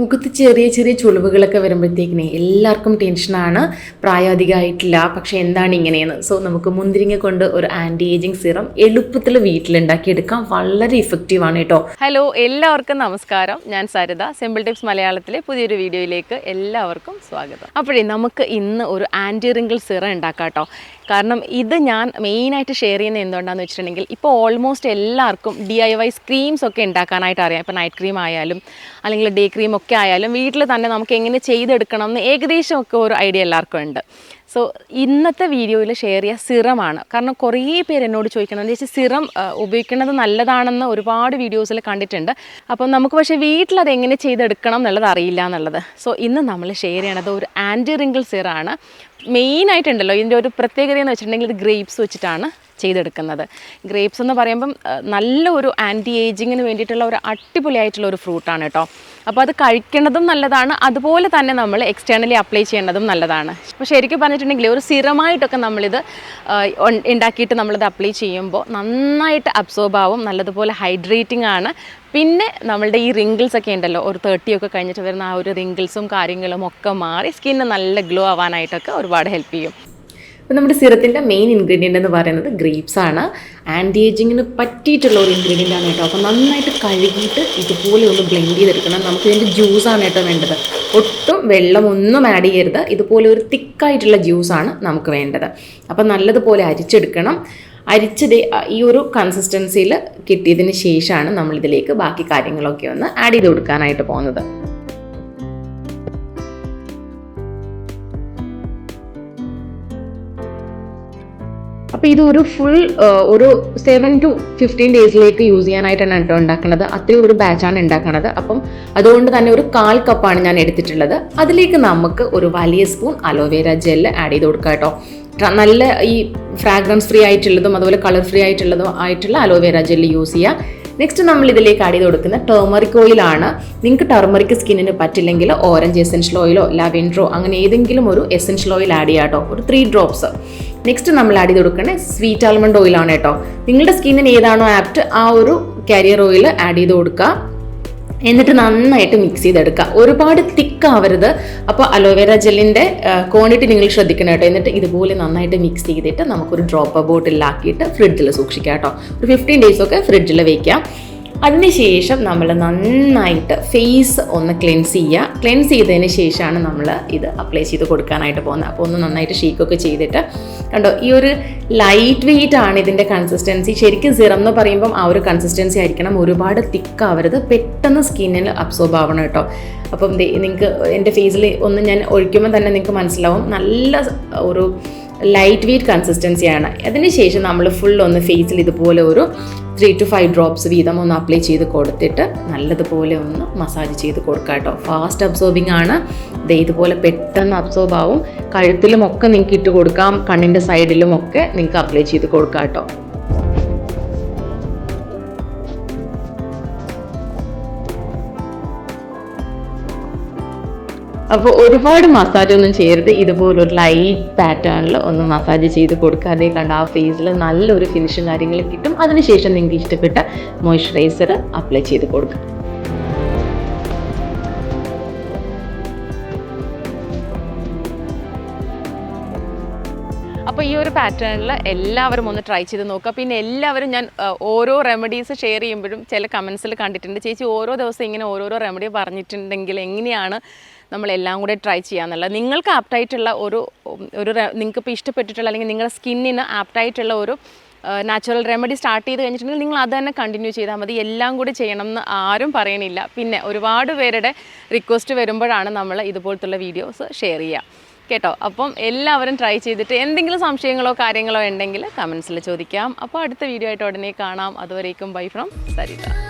മുഖത്ത് ചെറിയ ചെറിയ ചുളിവുകളൊക്കെ വരുമ്പോഴത്തേക്കിനെ എല്ലാവർക്കും ടെൻഷനാണ് പ്രായാധികമായിട്ടില്ല. പക്ഷേ എന്താണ് ഇങ്ങനെയെന്ന്? സോ നമുക്ക് മുന്തിരിങ്ങ കൊണ്ട് ഒരു ആന്റി ഏജിങ് സിറം എളുപ്പത്തിൽ വീട്ടിലുണ്ടാക്കിയെടുക്കാം. വളരെ ഇഫക്റ്റീവ് ആണ് കേട്ടോ. ഹലോ എല്ലാവർക്കും നമസ്കാരം. ഞാൻ സരിത. സിമ്പിൾ ടിപ്സ് മലയാളത്തിലെ പുതിയൊരു വീഡിയോയിലേക്ക് എല്ലാവർക്കും സ്വാഗതം. അപ്പോഴേ നമുക്ക് ഇന്ന് ഒരു ആന്റി റിങ്കിൾ സിറം ഉണ്ടാക്കാം കേട്ടോ. കാരണം ഇത് ഞാൻ മെയിനായിട്ട് ഷെയർ ചെയ്യുന്നത് എന്തുകൊണ്ടാണെന്ന് വെച്ചിട്ടുണ്ടെങ്കിൽ ഇപ്പോൾ ഓൾമോസ്റ്റ് എല്ലാവർക്കും ഡി ഐ വൈ ക്രീംസ് ഒക്കെ ഉണ്ടാക്കാനായിട്ട് അറിയാം. ഇപ്പോൾ നൈറ്റ് ക്രീം ആയാലും അല്ലെങ്കിൽ ഡേ ക്രീം ഒക്കെ ആയാലും വീട്ടിൽ തന്നെ നമുക്ക് എങ്ങനെ ചെയ്തെടുക്കണം എന്ന് ഏകദേശം ഒക്കെ ഒരു ഐഡിയ എല്ലാവർക്കും ഉണ്ട്. സോ ഇന്നത്തെ വീഡിയോയിൽ ഷെയർ ചെയ്യുക സിറമാണ്. കാരണം കുറേ പേര് എന്നോട് ചോദിക്കണം ചേച്ചി സിറം ഉപയോഗിക്കുന്നത് നല്ലതാണെന്ന് ഒരുപാട് വീഡിയോസിൽ കണ്ടിട്ടുണ്ട്. അപ്പം നമുക്ക് പക്ഷേ വീട്ടിൽ അത് എങ്ങനെ ചെയ്തെടുക്കണം എന്നുള്ളത് അറിയില്ല എന്നുള്ളത്. സോ ഇന്ന് നമ്മൾ ഷെയർ ചെയ്യണത് ഒരു ആന്റി റിങ്കിൾ സിറാണ്. മെയിനായിട്ടുണ്ടല്ലോ ഇതിന്റെ ഒരു പ്രത്യേകത എന്ന് വെച്ചിട്ടുണ്ടെങ്കിൽ ഇത് ഗ്രേപ്സ് വെച്ചിട്ടാണ്. ചെയ്തെടുക്കുന്നത്. ഗ്രേപ്സ് എന്ന് പറയുമ്പം നല്ല ഒരു ആന്റി ഏജിങ്ങിന് വേണ്ടിയിട്ടുള്ള ഒരു അടിപൊളിയായിട്ടുള്ള ഒരു ഫ്രൂട്ടാണ് കേട്ടോ അപ്പോൾ അത് കഴിക്കേണ്ടതും നല്ലതാണ് അതുപോലെ തന്നെ നമ്മൾ എക്സ്റ്റേണലി അപ്ലൈ ചെയ്യേണ്ടതും നല്ലതാണ്. അപ്പോൾ ശരിക്കും പറഞ്ഞിട്ടുണ്ടെങ്കിൽ ഒരു സ്ഥിരമായിട്ടൊക്കെ നമ്മളിത് ഉണ്ടാക്കിയിട്ട് നമ്മളിത് അപ്ലൈ ചെയ്യുമ്പോൾ നന്നായിട്ട് അബ്സോർബ് ആവും നല്ലതുപോലെ ഹൈഡ്രേറ്റിംഗ് ആണ്. പിന്നെ നമ്മളുടെ ഈ റിങ്കിൾസ് ഒക്കെ ഉണ്ടല്ലോ ഒരു തേർട്ടി ഒക്കെ കഴിഞ്ഞിട്ട് വരുന്ന ആ ഒരു റിങ്കിൾസും കാര്യങ്ങളും ഒക്കെ മാറി സ്കിന്ന് നല്ല ഗ്ലോ ആവാനായിട്ടൊക്കെ ഒരുപാട് ഹെൽപ്പ് ചെയ്യും. അപ്പോൾ നമ്മുടെ സിറത്തിന്റെ മെയിൻ ഇൻഗ്രീഡിയന്റ് എന്ന് പറയുന്നത് ഗ്രേപ്സ് ആണ്. ആന്റി ഏജിങ്ങിന് പറ്റിയിട്ടുള്ള ഒരു ഇൻഗ്രീഡിയന്റ് ആണ് കേട്ടോ. അപ്പോൾ നന്നായിട്ട് കഴുകിയിട്ട് ഇതുപോലെ ഒന്ന് ബ്ലെൻഡ് ചെയ്തെടുക്കണം. നമുക്ക് ഇതിന്റെ ആണ് കേട്ടോ വേണ്ടത്. ഒട്ടും വെള്ളമൊന്നും ആഡ് ചെയ്യരുത്. ഇതുപോലെ ഒരു തിക്കായിട്ടുള്ള ജ്യൂസാണ് നമുക്ക് വേണ്ടത്. അപ്പോൾ നല്ലതുപോലെ അരിച്ചെടുക്കണം. അരിച്ചത് ഈ ഒരു കൺസിസ്റ്റൻസിയിൽ കിട്ടിയതിന് ശേഷമാണ് നമ്മളിതിലേക്ക് ബാക്കി കാര്യങ്ങളൊക്കെ ഒന്ന് ആഡ് ചെയ്ത് കൊടുക്കാനായിട്ട് പോകുന്നത്. അപ്പോൾ ഇത് ഒരു ഫുൾ ഒരു സെവൻ ടു ഫിഫ്റ്റീൻ ഡേയ്സിലേക്ക് യൂസ് ചെയ്യാനായിട്ടാണ് കേട്ടോ ഉണ്ടാക്കുന്നത് അത്രയും ഒരു ബാച്ചാണ് ഉണ്ടാക്കുന്നത് അപ്പം അതുകൊണ്ട് തന്നെ ഒരു കാൽ കപ്പാണ് ഞാൻ എടുത്തിട്ടുള്ളത്. അതിലേക്ക് നമുക്ക് ഒരു വലിയ സ്പൂൺ അലോവേര ജെല്ല് ആഡ് ചെയ്ത് കൊടുക്കാം കേട്ടോ. നല്ല ഈ ഫ്രാഗ്രൻസ് ഫ്രീ ആയിട്ടുള്ളതും അതുപോലെ കളർ ഫ്രീ ആയിട്ടുള്ളതും ആയിട്ടുള്ള അലോവേര ജെല്ല് യൂസ് ചെയ്യുക നെക്സ്റ്റ് നമ്മൾ ഇതിലേക്ക് ആഡ് ചെയ്ത് കൊടുക്കുന്ന ടെർമറിക് ഓയിലാണ് നിങ്ങൾക്ക് ടർമറിക് സ്കിന്നിന് പറ്റില്ലെങ്കിൽ ഓറഞ്ച് എസെൻഷ്യൽ ഓയിലോ ലാവെൻഡറോ അങ്ങനെ ഏതെങ്കിലും ഒരു എസെൻഷ്യൽ ഓയിൽ ആഡ് ചെയ്യാം കേട്ടോ. ഒരു ത്രീ ഡ്രോപ്സ് നെക്സ്റ്റ് നമ്മൾ ആഡ് ചെയ്ത് കൊടുക്കുന്നത് സ്വീറ്റ് ആൽമണ്ട് ആണ് കേട്ടോ. നിങ്ങളുടെ സ്കിന്നിന് ഏതാണോ ആപ്റ്റ് ആ ഒരു കാരിയർ ഓയിൽ ആഡ് ചെയ്ത് കൊടുക്കുക എന്നിട്ട് നന്നായിട്ട് മിക്സ് ചെയ്തെടുക്കുക ഒരുപാട് തിക്ക് ആവരുത്. അപ്പോൾ അലോവേര ജെല്ലിന്റെ ക്വാണ്ടിറ്റി നിങ്ങൾ ശ്രദ്ധിക്കണം കേട്ടോ. എന്നിട്ട് ഇതുപോലെ നന്നായിട്ട് മിക്സ് ചെയ്തിട്ട് നമുക്കൊരു ഡ്രോപ്പ് ബോട്ടിലാക്കിയിട്ട് ഫ്രിഡ്ജിൽ സൂക്ഷിക്കാം കേട്ടോ. ഒരു ഫിഫ്റ്റീൻ ഡേയ്സ് ഒക്കെ ഫ്രിഡ്ജിൽ വെക്കാം. അതിനുശേഷം നമ്മൾ നന്നായിട്ട് ഫേസ് ഒന്ന് ക്ലെൻസ് ചെയ്യുക. ക്ലെൻസ് ചെയ്തതിന് ശേഷമാണ് നമ്മൾ ഇത് അപ്ലൈ ചെയ്ത് കൊടുക്കാനായിട്ട് പോകുന്നത്. അപ്പോൾ ഒന്ന് നന്നായിട്ട് ഷേക്കൊക്കെ ചെയ്തിട്ട് കണ്ടോ ഈ ഒരു ലൈറ്റ് വെയിറ്റ് ആണ് ഇതിന്റെ കൺസിസ്റ്റൻസി ശരിക്കും സിറം എന്ന് പറയുമ്പം ആ ഒരു കൺസിസ്റ്റൻസി ആയിരിക്കണം. ഒരുപാട് തിക്കാവരുത് പെട്ടെന്ന് സ്കിന്നിൽ അബ്സോർബ് ആവണം കേട്ടോ. അപ്പം നിങ്ങൾക്ക് എന്റെ ഫേസിൽ ഒന്ന് ഞാൻ ഒഴിക്കുമ്പോൾ തന്നെ നിങ്ങൾക്ക് മനസ്സിലാവും. നല്ല ഒരു ലൈറ്റ് വെയ്റ്റ് കൺസിസ്റ്റൻസിയാണ് അതിനുശേഷം നമ്മൾ ഫുൾ ഒന്ന് ഫേസിൽ ഇതുപോലെ ഒരു ത്രീ ടു ഫൈവ് ഡ്രോപ്സ് വീതം ഒന്ന് അപ്ലൈ ചെയ്ത് കൊടുത്തിട്ട് നല്ലതുപോലെ ഒന്ന് മസാജ് ചെയ്ത് കൊടുക്കുക കേട്ടോ ഫാസ്റ്റ് അബ്സോർബിംഗ് ആണ്. ഇത് ഇതുപോലെ പെട്ടെന്ന് അബ്സോർബ് ആവും. കഴുത്തിലും ഒക്കെ നിങ്ങൾക്ക് ഇട്ട് കൊടുക്കാം. കണ്ണിന്റെ സൈഡിലും ഒക്കെ നിങ്ങൾക്ക് അപ്ലൈ ചെയ്ത് കൊടുക്കാം കേട്ടോ അപ്പോൾ ഒരുപാട് മസാജ് ഒന്നും ചെയ്യരുത്. ഇതുപോലെ ഒരു ലൈറ്റ് പാറ്റേണിൽ ഒന്ന് മസാജ് ചെയ്ത് കൊടുക്കാതെ കണ്ട ആ ഫേസിൽ നല്ലൊരു ഫിനിഷും കാര്യങ്ങളും കിട്ടും. അതിനുശേഷം നിങ്ങൾക്ക് ഇഷ്ടപ്പെട്ട മോയ്സ്ചറൈസർ അപ്ലൈ ചെയ്ത് കൊടുക്കുക അപ്പോൾ ഈ ഒരു പാറ്റേണിൽ എല്ലാവരും ഒന്ന് ട്രൈ ചെയ്ത് നോക്കുക. പിന്നെ എല്ലാവരും ഞാൻ ഓരോ റെമഡീസ് ഷെയർ ചെയ്യുമ്പോഴും ചില കമൻസിൽ കണ്ടിട്ടുണ്ട്. ചേച്ചി ഓരോ ദിവസം ഇങ്ങനെ ഓരോരോ റെമഡി പറഞ്ഞിട്ടുണ്ടെങ്കിൽ എങ്ങനെയാണ് നമ്മളെല്ലാം കൂടെ ട്രൈ ചെയ്യാമെന്നുള്ളത് നിങ്ങൾക്ക് ആപ്റ്റായിട്ടുള്ള ഒരു ഒരു നിങ്ങൾക്ക് ഇപ്പോൾ ഇഷ്ടപ്പെട്ടിട്ടുള്ള അല്ലെങ്കിൽ നിങ്ങളുടെ സ്കിന്നിന് ആപ്റ്റായിട്ടുള്ള ഒരു നാച്ചുറൽ റെമഡി സ്റ്റാർട്ട് ചെയ്ത് കഴിഞ്ഞിട്ടുണ്ടെങ്കിൽ നിങ്ങൾ അത് തന്നെ കണ്ടിന്യൂ ചെയ്താൽ മതി. എല്ലാം കൂടി ചെയ്യണം എന്ന് ആരും പറയണില്ല. പിന്നെ ഒരുപാട് പേരുടെ റിക്വസ്റ്റ് വരുമ്പോഴാണ് നമ്മൾ ഇതുപോലത്തുള്ള വീഡിയോസ് ഷെയർ ചെയ്യുക കേട്ടോ? അപ്പം എല്ലാവരും ട്രൈ ചെയ്തിട്ട് എന്തെങ്കിലും സംശയങ്ങളോ കാര്യങ്ങളോ ഉണ്ടെങ്കിൽ കമൻസിൽ ചോദിക്കാം. അപ്പോൾ അടുത്ത വീഡിയോ ആയിട്ട് ഉടനെ കാണാം. അതുവരേക്കും ബൈ ഫ്രം സരിത.